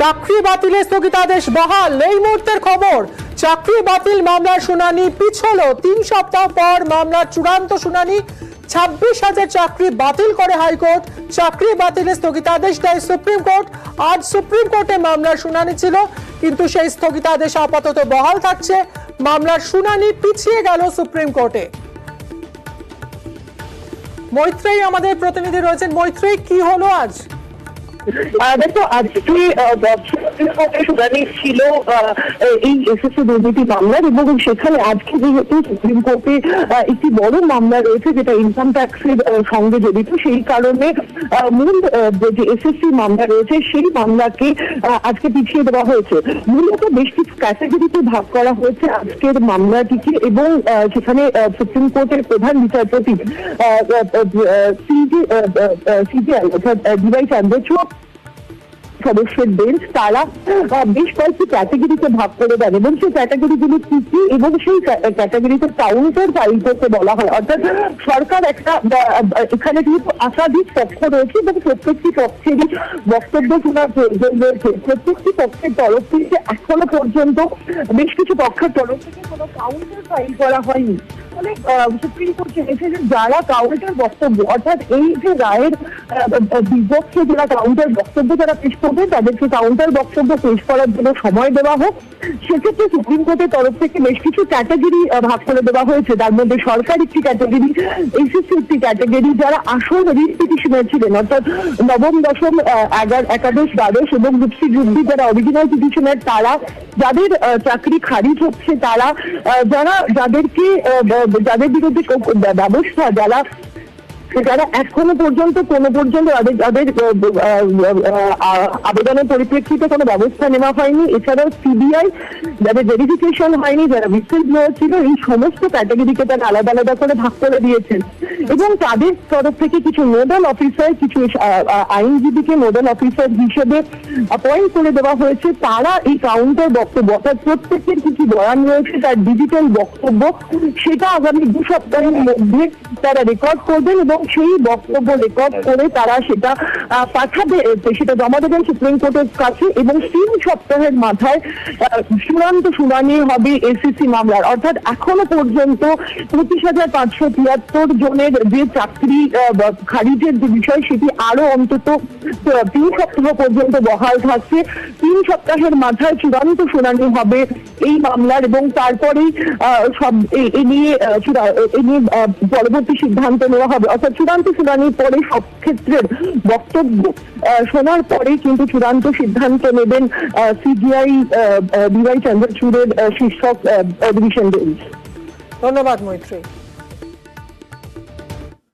চাকরি বাতিলের স্থগিতাদেশ বহাল। এই মুহূর্তের খবর, চাকরি বাতিল মামলার শুনানি পিছল তিন সপ্তাহ পর মামলার চূড়ান্ত শুনানি। ছাব্বিশ হাজার চাকরি বাতিল করে হাইকোর্ট। চাকরি বাতিলের স্থগিতাদেশ দেয় সুপ্রিম কোর্ট। আজ সুপ্রিম কোর্টে মামলার শুনানি ছিল, কিন্তু সেই স্থগিতাদেশ আপাতত বহাল থাকছে। মামলার শুনানি পিছিয়ে গেল সুপ্রিম কোর্টে। মৈত্রেয়ী আমাদের প্রতিনিধি রয়েছেন। মৈত্রেয়ী, কি হলো আজ? দেখো, আজকে শুনানি ছিল এই এসএসসি দুর্নীতি মামলার এবং সেখানে আজকে যেহেতু সুপ্রিম কোর্টে একটি বড় মামলা রয়েছে যেটা ইনকাম ট্যাক্সের সঙ্গে জড়িত, সেই কারণে মূল যে এসএসসি মামলা রয়েছে, সেই মামলাকে আজকে পিছিয়ে দেওয়া হয়েছে। মূলত বেশ কিছু ক্যাটাগরিতে ভাগ করা হয়েছে আজকের মামলাটিকে এবং সেখানে সুপ্রিম কোর্টের প্রধান বিচারপতি সিজি সিজিআই অর্থাৎ ডিওয়াই চন্দ্রচূড় সদস্যের বেঞ্চ তারা বেশ কয়েকটি ক্যাটাগরিতে ভাগ করে দেন এবং সেই ক্যাটাগরিগুলি কি কি এবং সেই ক্যাটাগরিতে কাউন্টার ফাইল করতে বলা হয়। অর্থাৎ সরকার একটা এখানে কিন্তু আশাধিক পক্ষ রয়েছে, এবং প্রত্যেকটি পক্ষেরই বক্তব্য শোনার প্রয়োজন রয়েছে। প্রত্যেকটি পক্ষের তরফ থেকে এখনও পর্যন্ত বেশ কিছু পক্ষের তরফ থেকে কোনো কাউন্টার ফাইল করা হয়নি। ফলে সুপ্রিম কোর্ট চেয়েছে যে যারা কাউন্টার বক্তব্য, অর্থাৎ এই যে রায়ের বিপক্ষে যারা কাউন্টার বক্তব্য যারা পেশ করবে, তাদেরকে কাউন্টার বক্তব্য পেশ করার জন্য সময় দেওয়া হোক। সেক্ষেত্রে সুপ্রিম কোর্টের তরফ থেকে বেশ কিছু ক্যাটাগরি ভাগ করে দেওয়া হয়েছে। তার মধ্যে সরকার একটি ক্যাটাগরি এসএসসি একটি ক্যাটাগরি যারা আসল রিট পিটিশনের ছিলেন, অর্থাৎ নবম, দশম এগার, একাদশ, দ্বাদশ এবং রূপসী যুদ্ধি যারা অরিজিনাল পিটিশনের তারা যাদের চাকরি খারিজ হচ্ছে, তারা যারা, যাদেরকে যাদের বিরুদ্ধে ব্যবস্থা যারা যারা এখনও পর্যন্ত কোনো পর্যন্ত তাদের আবেদনের পরিপ্রেক্ষিতে কোনো ব্যবস্থা নেওয়া হয়নি। এছাড়াও সিবিআই যাদের ভেরিফিকেশন হয়নি, যারা বিশ্বাস ছিল, এই সমস্ত ক্যাটাগরিকে তারা আলাদা আলাদা করে ভাগ করে দিয়েছেন। এবং তাদের তরফ থেকে কিছু নোডাল অফিসার, কিছু আইনজীবীকে নোডাল অফিসার হিসেবে অ্যাপয়েন্ট করে দেওয়া হয়েছে। তারা এই কাউন্টার বক্তব্য, অর্থাৎ প্রত্যেকের কিছু বয়ান রয়েছে, তার ডিজিটাল বক্তব্য, সেটা আগামী দু সপ্তাহের মধ্যে তারা রেকর্ড করবেন এবং সেই বক্তব্য রেকর্ড করে তারা সেটা পাঠাবে সেটা জমা দেবেন সুপ্রিম কোর্টের কাছে এবং তিন সপ্তাহের মাথায় চূড়ান্ত শুনানি হবে এসিসি মামলার। অর্থাৎ এখনও পর্যন্ত পঁচিশ হাজার পাঁচশো তিয়াত্তর জনের যে চাকরি খারিজের যে বিষয় সেটি আরও অন্তত তিন সপ্তাহ পর্যন্ত বহাল থাকছে। তিন সপ্তাহের মাথায় চূড়ান্ত শুনানি হবে এই মামলার এবং তারপরেই সব এ- নিয়ে এ নিয়ে পরবর্তী সিদ্ধান্ত নেওয়া হবে। অর্থাৎ চূড়ান্ত শুনানির পরে সব ক্ষেত্রের বক্তব্য শোনার পরে কিন্তু চূড়ান্ত সিদ্ধান্ত নেবেন সিজিআই ডিওয়াই চন্দ্রচূড়ের শীর্ষক ডিভিশন বেঞ্চ। ধন্যবাদ মৈত্রেয়ী